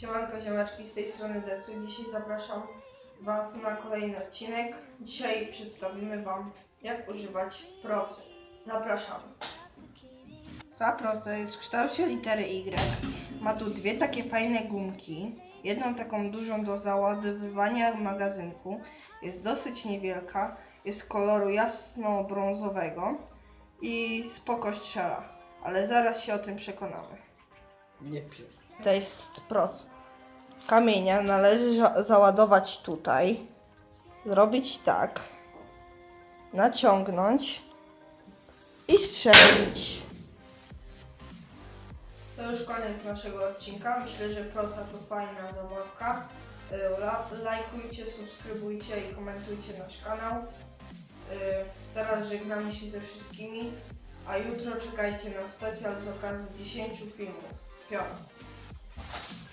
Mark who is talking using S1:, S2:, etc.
S1: Siemanko ziemaczki, z tej strony Decu. Dzisiaj zapraszam Was na kolejny odcinek. Dzisiaj przedstawimy Wam, jak używać procy. Zapraszamy. Ta proca jest w kształcie litery Y. Ma tu dwie takie fajne gumki. Jedną taką dużą do załadowywania magazynku. Jest dosyć niewielka. Jest koloru jasno-brązowego i spoko strzela. Ale zaraz się o tym przekonamy.
S2: Nie pies.
S1: To jest proc. Kamienia należy za- załadować tutaj. Zrobić tak. Naciągnąć. I strzelić. To już koniec naszego odcinka. Myślę, że proca to fajna zabawka. Y, la- Lajkujcie, subskrybujcie i komentujcie nasz kanał. Y, Teraz żegnamy się ze wszystkimi. A jutro czekajcie na specjal z okazji 10 filmów. Aqui, ó.